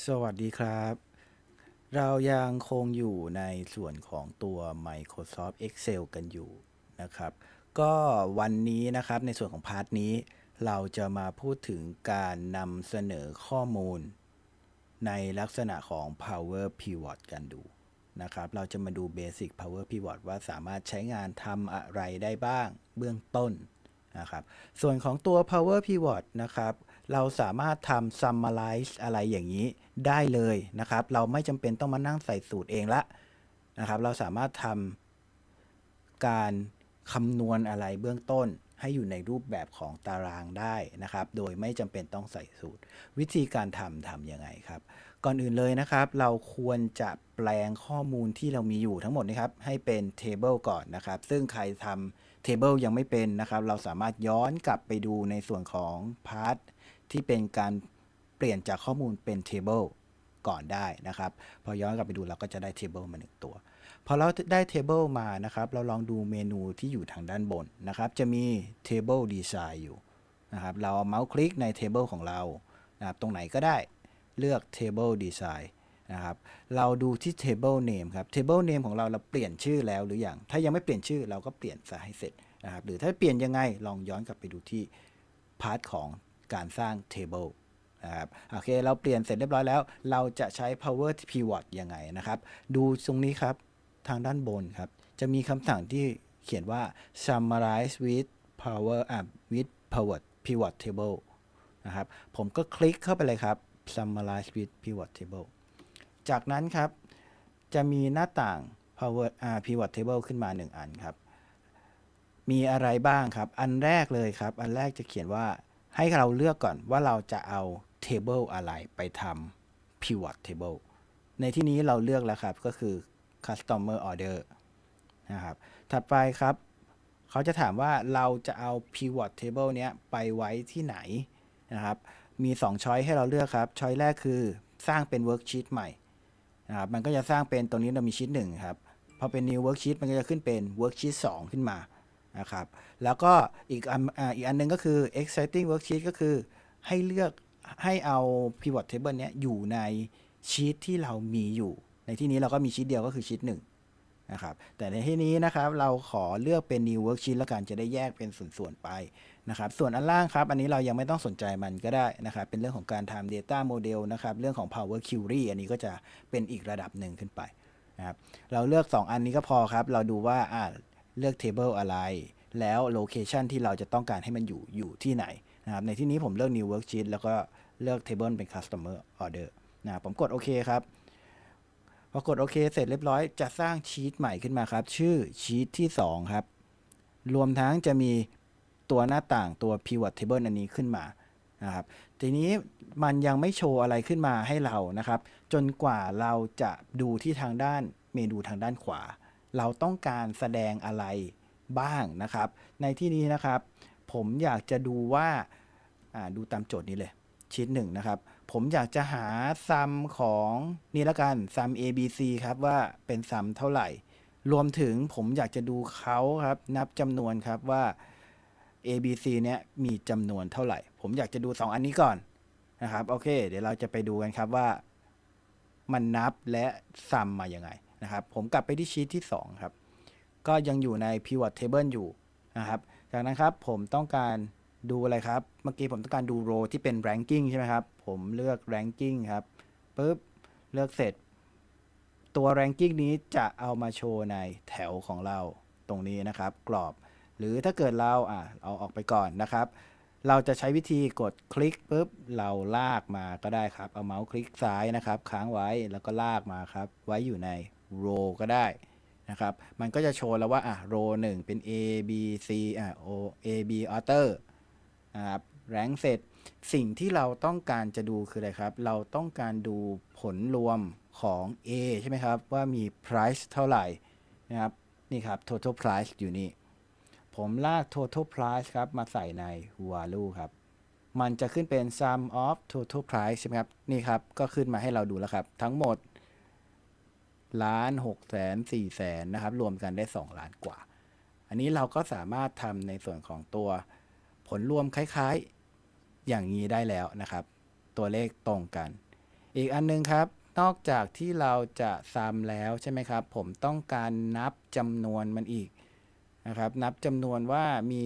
สวัสดีครับ เรายังคงอยู่ในส่วนของตัว Microsoft Excel กันอยู่นะครับ ก็วันนี้นะครับในส่วนของพาร์ทนี้ เราจะมาพูดถึงการนำเสนอข้อมูล ในลักษณะของ Power Pivot กันดูนะครับ เราจะมาดู Basic Power Pivot ว่าสามารถใช้งานทำอะไรได้บ้างเบื้องต้นนะครับ ส่วนของตัว Power Pivot นะครับ เราสามารถทำ Summarize อะไรอย่างนี้ได้เลยนะครับ เราไม่จำเป็นต้องมานั่งใส่สูตรเองละนะครับ เราสามารถทำการคำนวณอะไรเบื้องต้นให้อยู่ในรูปแบบของตารางได้นะครับ โดยไม่จำเป็นต้องใส่สูตร วิธีการทำทำยังไงครับ ก่อนอื่นเลยนะครับ เราควรจะแปลงข้อมูลที่เรามีอยู่ทั้งหมดนะครับ ให้เป็น Table ก่อนนะครับ ซึ่งใครทำ Table ยังไม่เป็นนะครับ เราสามารถย้อนกลับไปดูในส่วนของพาร์ ที่เป็นการเปลี่ยนจากข้อมูลเป็น Table ก่อนได้นะครับ พอย้อนกลับไปดูเราก็จะได้ Table มาหนึ่งตัว พอเราได้ Table มานะครับ เราลองดูเมนูที่อยู่ทางด้านบนนะครับ จะมี Table Design อยู่นะครับ เราเอาเมาส์คลิกใน Table ของเรานะครับ ตรงไหนก็ได้เลือก Table Design นะครับ เราดูที่ Table Name ครับ Table Name ของเราเราเปลี่ยนชื่อแล้วหรือยัง ถ้ายังไม่เปลี่ยนชื่อเราก็เปลี่ยนซะให้เสร็จนะครับ หรือถ้าเปลี่ยนยังไงลองย้อนกลับไปดูที่พาร์ทของ การสร้าง Table นะครับโอเคเราเปลี่ยนเสร็จเรียบร้อยแล้ว เราจะใช้ Power Pivot ยังไงนะครับ ดูตรงนี้ครับทางด้านบนครับ จะมีคำสั่งที่เขียนว่า summarize with power up with pivot pivot table นะครับ ผมก็คลิกเข้าไปเลยครับ summarize with pivot table จากนั้นครับ จะมีหน้าต่าง power อ่า pivot table ขึ้นมา 1 อันครับ มีอะไรบ้างครับ อันแรกเลยครับ อันแรกจะเขียนว่า ให้เราเลือกก่อนว่าเราจะเอา table อะไรไปทำ pivot table ในที่นี้เราเลือกแล้วครับก็คือ customer order นะครับ ถัดไปครับ เขาจะถามว่าเราจะเอา pivot table เนี้ยไปไว้ที่ไหนนะครับ มี 2 ช้อยให้เราเลือกครับ ช้อยแรกคือสร้างเป็น worksheet ใหม่นะครับ มันก็จะสร้างเป็นตรงนี้เรามีชีตหนึ่งครับ พอเป็น new worksheet มันก็จะขึ้นเป็น worksheet 2 ขึ้นมา นะครับ แล้วก็อีกอันอีกอันหนึงก็คือ exciting worksheet ก็คือให้เลือกให้เอา pivot table เนี้ยอยู่ในชีตที่เรามีอยู่ ในที่นี้เราก็มีชีตเดียวก็คือชีตหนึ่งนะครับแต่ในที่นี้นะครับเราขอเลือกเป็น new worksheet แล้วกันจะได้แยกเป็นส่วนๆไปนะครับ ส่วนอันล่างครับ อันนี้เรายังไม่ต้องสนใจมันก็ได้นะครับ เป็นเรื่องของการทำ data model นะครับ เรื่องของ power query อันนี้ก็จะเป็นอีกระดับหนึ่งขึ้นไปนะครับ เราเลือก 2 อันนี้ก็พอครับ เราดูว่าอ่า เลือก table อะไร แล้ว location ที่เราจะต้องการให้มันอยู่อยู่ที่ไหนนะครับในที่นี้ผมเลือก new worksheet แล้วก็เลือก table เป็น customer order นะผมกดโอเคครับพอกดโอเคเสร็จเรียบร้อยจะสร้างชีตใหม่ขึ้นมาครับ ชื่อชีตที่ 2 ครับ รวมทั้งจะมีตัวหน้าต่างตัว pivot table อันนี้ขึ้นมานะครับทีนี้มันยังไม่โชว์อะไรขึ้นมาให้เรานะครับ จนกว่าเราจะดูที่ทางด้านเมนูทางด้านขวา เราต้องการแสดงอะไรบ้างนะครับ ในที่นี้นะครับ ผมอยากจะดูว่าดูตามโจทย์นี้เลยชีตหนึ่งนะครับ ผมอยากจะหาซัมของนี่ละกันซัม A B C ครับว่าเป็นซัมเท่าไหร่ รวมถึงผมอยากจะดูเขาครับ นับจำนวนครับว่า A B C เนี้ยมีจำนวนเท่าไหร่ ผมอยากจะดู 2 อันนี้ก่อนนะครับ โอเค เดี๋ยวเราจะไปดูกันครับว่า มันนับและซัมมาอย่างไง นะครับ ผมกลับไปที่ชีตที่ 2 ครับ ก็ยังอยู่ใน pivot table อยู่นะครับ จากนั้นครับผมต้องการดูอะไรครับ เมื่อกี้ผมต้องการดู row ที่เป็น ranking ใช่ไหมครับ ผมเลือก ranking ครับปุ๊บเลือกเสร็จ ตัว ranking นี้จะเอามาโชว์ในแถวของเราตรงนี้นะครับ กรอบ หรือถ้าเกิดเราอะเอาออกไปก่อนนะครับ เราจะใช้วิธีกดคลิกปุ๊บเราลากมาก็ได้ครับ เอาเมาส์คลิกซ้ายนะครับ ค้างไว้แล้วก็ลากมาครับ ไว้อยู่ใน row ก็ได้นะครับ มันก็จะโชว์แล้วว่าอะ row 1 เป็น A B C อะ O A B author นะครับแรงเสร็จ สิ่งที่เราต้องการจะดูคืออะไรครับ เราต้องการดูผลรวมของ A ใช่ไหมครับ ว่ามี price เท่าไหร่นะครับ นี่ครับ total price อยู่นี่ ผมลาก total price ครับ มาใส่ใน value ครับมันจะขึ้นเป็น sum of total price ใช่ไหมครับ นี่ครับ ก็ขึ้นมาให้เราดูแล้วครับ ทั้งหมด ล้านหกแสนสี่แสนนะครับ รวมกันได้ 2 ล้านกว่า อันนี้เราก็สามารถทำในส่วนของตัวผลรวมคล้ายๆอย่างนี้ได้แล้วนะครับ ตัวเลขตรงกัน อีกอันนึงครับ นอกจากที่เราจะซ้ำแล้วใช่ไหมครับ ผมต้องการนับจำนวนมันอีกนะครับ นับจำนวนว่ามี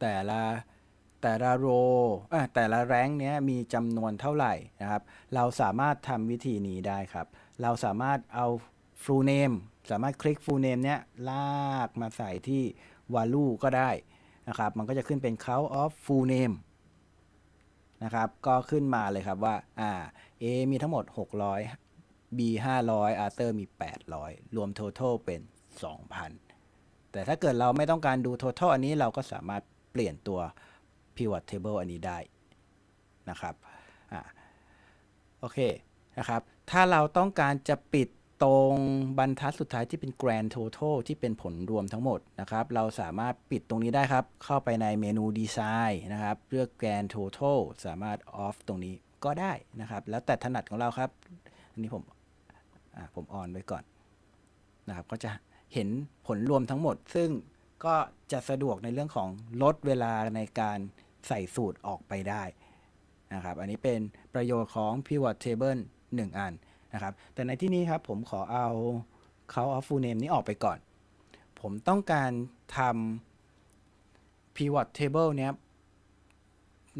แต่ละแต่ละโรอะแต่ละแรงเนี้ยมีจำนวนเท่าไหร่นะครับ เราสามารถทำวิธีนี้ได้ครับ เราสามารถเอา full name สามารถคลิก full name เนี้ยลากมาใส่ที่ value ก็ได้นะครับ มันก็จะขึ้นเป็น count of full name นะครับ ก็ขึ้นมาเลยครับว่าอ่า A มีทั้งหมด 600 B 500 Arthur มี 800 รวม total เป็น 2,000 แต่ถ้าเกิดเราไม่ต้องการดู total อันนี้เราก็สามารถเปลี่ยนตัว pivot table อันนี้ได้นะครับ อ่า โอเค นะครับ ถ้าเราต้องการจะปิดตรงบรรทัดสุดท้ายที่เป็น grand total ที่เป็นผลรวมทั้งหมดนะครับ เราสามารถปิดตรงนี้ได้ครับ เข้าไปในเมนู design นะครับเลือก grand total สามารถ off ตรงนี้ก็ได้นะครับ แล้วแต่ถนัดของเราครับ อันนี้ผมผม on ไว้ก่อนนะครับ ก็จะเห็นผลรวมทั้งหมด ซึ่งก็จะสะดวกในเรื่องของลดเวลาในการใส่สูตรออกไปได้นะครับ อันนี้เป็นประโยชน์ของ pivot table 1 อันนะครับ แต่ในที่นี้ครับผมขอเอา count of full name นี้ออกไปก่อน ผมต้องการทำ pivot table เนี้ย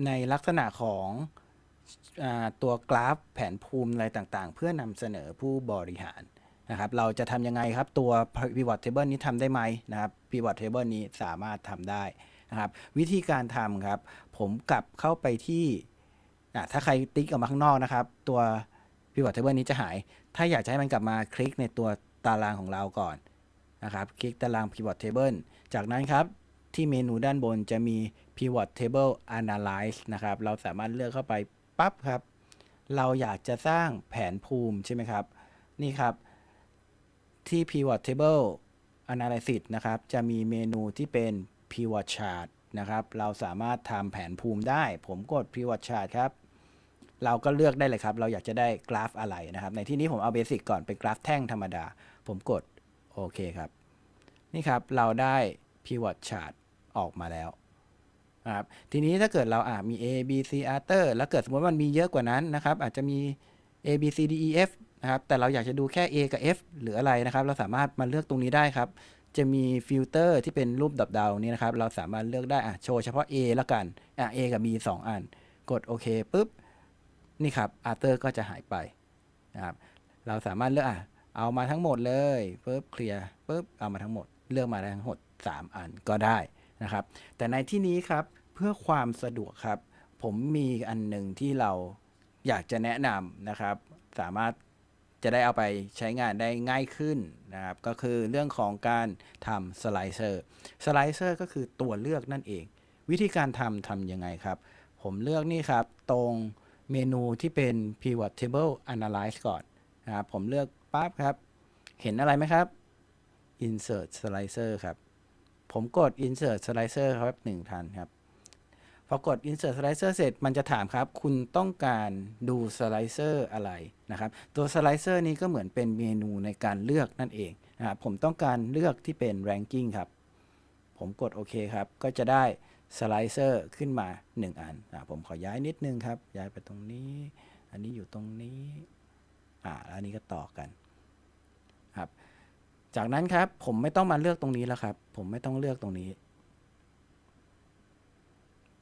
ในลักษณะของอตัวกราฟแผนภูมิอะไรต่างๆ เพื่อนำเสนอผู้บริหารนะครับ เราจะทำยังไงครับ ตัว pivot table นี้ทำได้ไหมนะครับ pivot table นี้สามารถทำได้นะครับ วิธีการทำครับ ผมกลับเข้าไปที่ถ้าใครติ๊กออกมาข้างนอกนะครับ ตัว pivot table นี้จะหาย ถ้าอยากจะให้มันกลับมาคลิกในตัวตารางของเราก่อนนะครับคลิกตาราง pivot table จากนั้นครับ ที่เมนูด้านบนจะมี pivot table analyze นะครับ เราสามารถเลือกเข้าไปปั๊บครับ เราอยากจะสร้างแผนภูมิใช่ไหมครับ นี่ครับที่ pivot table analysis นะครับ จะมีเมนูที่เป็น pivot chart นะครับ เราสามารถทำแผนภูมิได้ ผมกด pivot chart ครับ เราก็เลือกได้เลยครับ เราอยากจะได้กราฟอะไรนะครับ ในที่นี้ผมเอาเบสิกก่อนเป็นกราฟแท่งธรรมดา ผมกดโอเคครับ นี่ครับเราได้ pivot chart ออกมาแล้วนะครับทีนี้ถ้าเกิดเราอ่ามี A B C Arthur แล้วเกิดสมมติว่ามันมีเยอะกว่านั้นนะครับ อาจจะมี A B C D E F นะครับ แต่เราอยากจะดูแค่ A กับ F หรืออะไรนะครับ เราสามารถมาเลือกตรงนี้ได้ครับ จะมีฟิลเตอร์ที่เป็นรูปดับดาวนี้นะครับ เราสามารถเลือกได้อะโชว์เฉพาะ A แล้วกันอะ A กับ B สองอัน กดโอเคปุ๊บ นี่ครับ Arthur ก็จะหายไปนะครับเราสามารถเลือกอะเอามาทั้งหมดเลยปุ๊บเคลียร์ปุ๊บเอามาทั้งหมด เลือกมาได้ทั้งหมด 3 อันก็ได้นะครับ แต่ในที่นี้ครับเพื่อความสะดวกครับ ผมมีอันหนึ่งที่เราอยากจะแนะนำนะครับ สามารถจะได้เอาไปใช้งานได้ง่ายขึ้นนะครับ ก็คือเรื่องของการทำสไลเซอร์สไลเซอร์ก็คือตัวเลือกนั่นเอง วิธีการทำทำยังไงครับ ผมเลือกนี่ครับตรง เมนูที่เป็น pivot table analyze ก่อนนะครับผมเลือกปั๊บครับ เห็นอะไรไหมครับ insert slicer ครับ ผมกด insert slicer ครับหนึ่งทันครับ พอกด insert slicer เสร็จมันจะถามครับ คุณต้องการดู slicer อะไรนะครับ ตัว slicer นี้ก็เหมือนเป็นเมนูในการเลือกนั่นเองนะครับผมต้องการเลือกที่เป็น ranking ครับ ผมกดโอเคครับ ก็จะได้ slicer ขึ้นมา 1 อันอะผมขอย้ายนิดนึงครับ ย้ายไปตรงนี้ อันนี้อยู่ตรงนี้อ่าแล้วอันนี้ก็ต่อกันครับ จากนั้นครับผมไม่ต้องมาเลือกตรงนี้แล้วครับ ผมไม่ต้องเลือกตรงนี้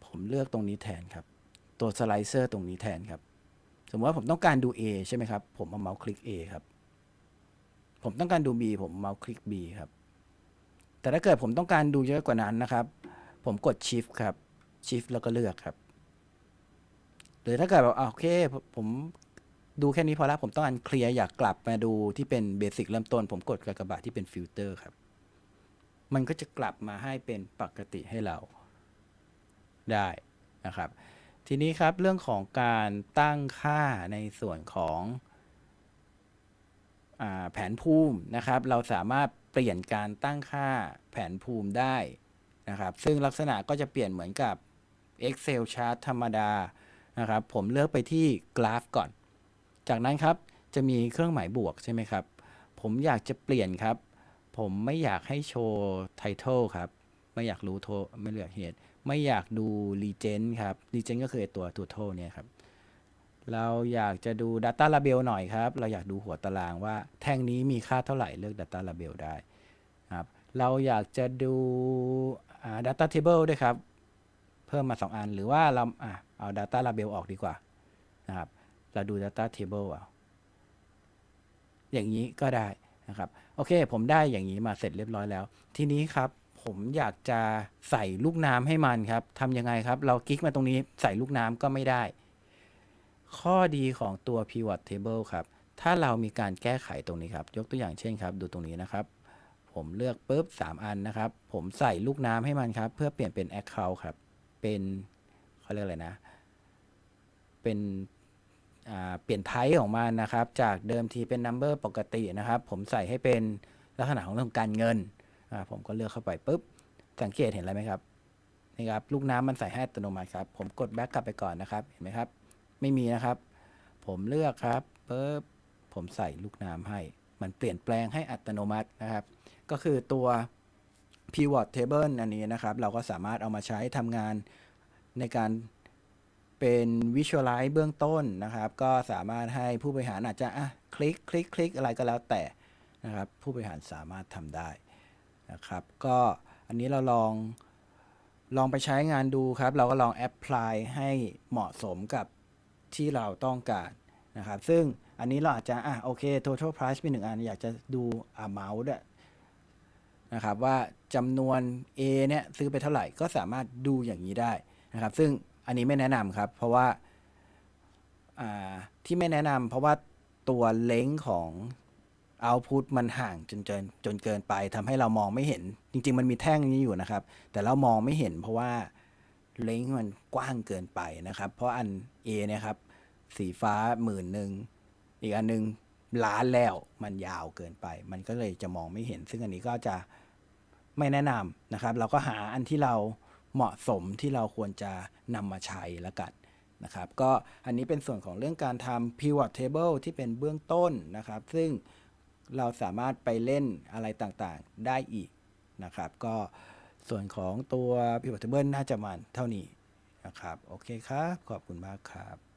ผมเลือกตรงนี้แทนครับ ตัวสไลเซอร์ตรงนี้แทนครับ สมมติว่าผมต้องการดู A ใช่ไหมครับ ผมเอาเมาส์คลิก A ครับ ผมต้องการดู B ผมเมาส์คลิก B ครับ แต่ถ้าเกิดผมต้องการดูเยอะกว่านั้นนะครับ ผมกด Shift ครับ Shift แล้วก็เลือกครับ หรือถ้าเกิดแบบโอเค ผมดูแค่นี้พอละผมต้องการเคลียร์อยากกลับมาดูที่เป็นเบสิกเริ่มต้น ผมกดกากบาทที่เป็นฟิลเตอร์ครับ มันก็จะกลับมาให้เป็นปกติให้เราได้นะครับ ทีนี้ครับเรื่องของการตั้งค่าในส่วนของอแผนภูมินะครับ เราสามารถเปลี่ยนการตั้งค่าแผนภูมิได้ นะครับซึ่งลักษณะก็จะเปลี่ยนเหมือนกับ Excel chart ธรรมดานะครับผมเลือกไปที่กราฟก่อน จากนั้นครับจะมีเครื่องหมายบวกใช่ไหมครับ ผมอยากจะเปลี่ยนครับ ผมไม่อยากให้โชว์ไทท l e ครับ ไม่อยากรู้โทไม่เลือกเหตุ ไม่อยากดู Legend ครับ Legend ก็คือไอ้ตัว total เนี่ยครับ เราอยากจะดู Data Label หน่อยครับ เราอยากดูหัวตารางว่าแท่งนี้มีค่าเท่าไหร่เลือก Data Label ได้ครับเราอยากจะดู Data Table ด้วยครับ เพิ่มมา 2 อัน หรือว่าเราอเอา Data Label ออกดีกว่านะครับ เราดู Data Table เอาอย่างนี้ก็ได้นะครับ โอเค ผมได้อย่างนี้มาเสร็จเรียบร้อยแล้ว ทีนี้ครับผมอยากจะใส่ลูกน้ำให้มันครับทำยังไงครับ เราคลิกมาตรงนี้ใส่ลูกน้ำก็ไม่ได้ ข้อดีของตัว pivot table ครับ ถ้าเรามีการแก้ไขตรงนี้ครับ ยกตัวอย่างเช่นครับ ดูตรงนี้นะครับ ผมเลือกปุ๊บ 3 อันนะครับ ผมใส่ลูกน้ำให้มันครับ เพื่อเปลี่ยนเป็น account ครับ เป็นเขาเรียกอะไรนะ เป็นเปลี่ยนไทป์ของมันนะครับ จากเดิมทีเป็น number ปกตินะครับ ผมใส่ให้เป็นลักษณะของเรื่องการเงิน ผมก็เลือกเข้าไปปุ๊บ สังเกตเห็นอะไรไหมครับนี่ครับ ลูกน้ำมันใส่ให้อัตโนมัติครับ ผมกดแบ็กกลับไปก่อนนะครับ เห็นไหมครับ ไม่มีนะครับ ผมเลือกครับปุ๊บ ผมใส่ลูกน้ำให้ มันเปลี่ยนแปลงให้อัตโนมัตินะครับ ก็คือตัว pivot table อันนี้นะครับ เราก็สามารถเอามาใช้ทำงานในการเป็น visualize เบื้องต้นนะครับ ก็สามารถให้ผู้บริหารอาจจะอะคลิกคลิกคลิกอะไรก็แล้วแต่นะครับ ผู้บริหารสามารถทำได้นะครับ ก็อันนี้เราลองลองไปใช้งานดูครับ เราก็ลองแอ p พลายให้เหมาะสมกับที่เราต้องการนะครับ ซึ่ง อันนี้เราอาจจะอะโอเค total price เป็นหนึ่งอัน อยากจะดู amount ด้วยนะครับว่าจำนวน A เนี่ยซื้อไปเท่าไหร่ก็สามารถดูอย่างนี้ได้นะครับ ซึ่งอันนี้ไม่แนะนำครับ เพราะว่าอ่าที่ไม่แนะนำเพราะว่าตัวเล้งของ output มันห่างจนเกินจนเกินไปทำให้เรามองไม่เห็น จริง ๆ มันมีแท่งนี้อยู่นะครับ แต่เรามองไม่เห็น เพราะว่าเล้งมันกว้างเกินไปนะครับ เพราะอัน A เนี่ยครับสีฟ้าหมื่นหนึ่ง อีกอันหนึงล้านแล้วมันยาวเกินไป มันก็เลยจะมองไม่เห็น ซึ่งอันนี้ก็จะไม่แนะนำนะครับ เราก็หาอันที่เราเหมาะสมที่เราควรจะนำมาใช้ละกันนะครับ ก็อันนี้เป็นส่วนของเรื่องการทำ pivot table ที่เป็นเบื้องต้นนะครับ ซึ่งเราสามารถไปเล่นอะไรต่างๆได้อีกนะครับ ก็ส่วนของตัว pivot table น่าจะมาเท่านี้นะครับ โอเคครับ ขอบคุณมากครับ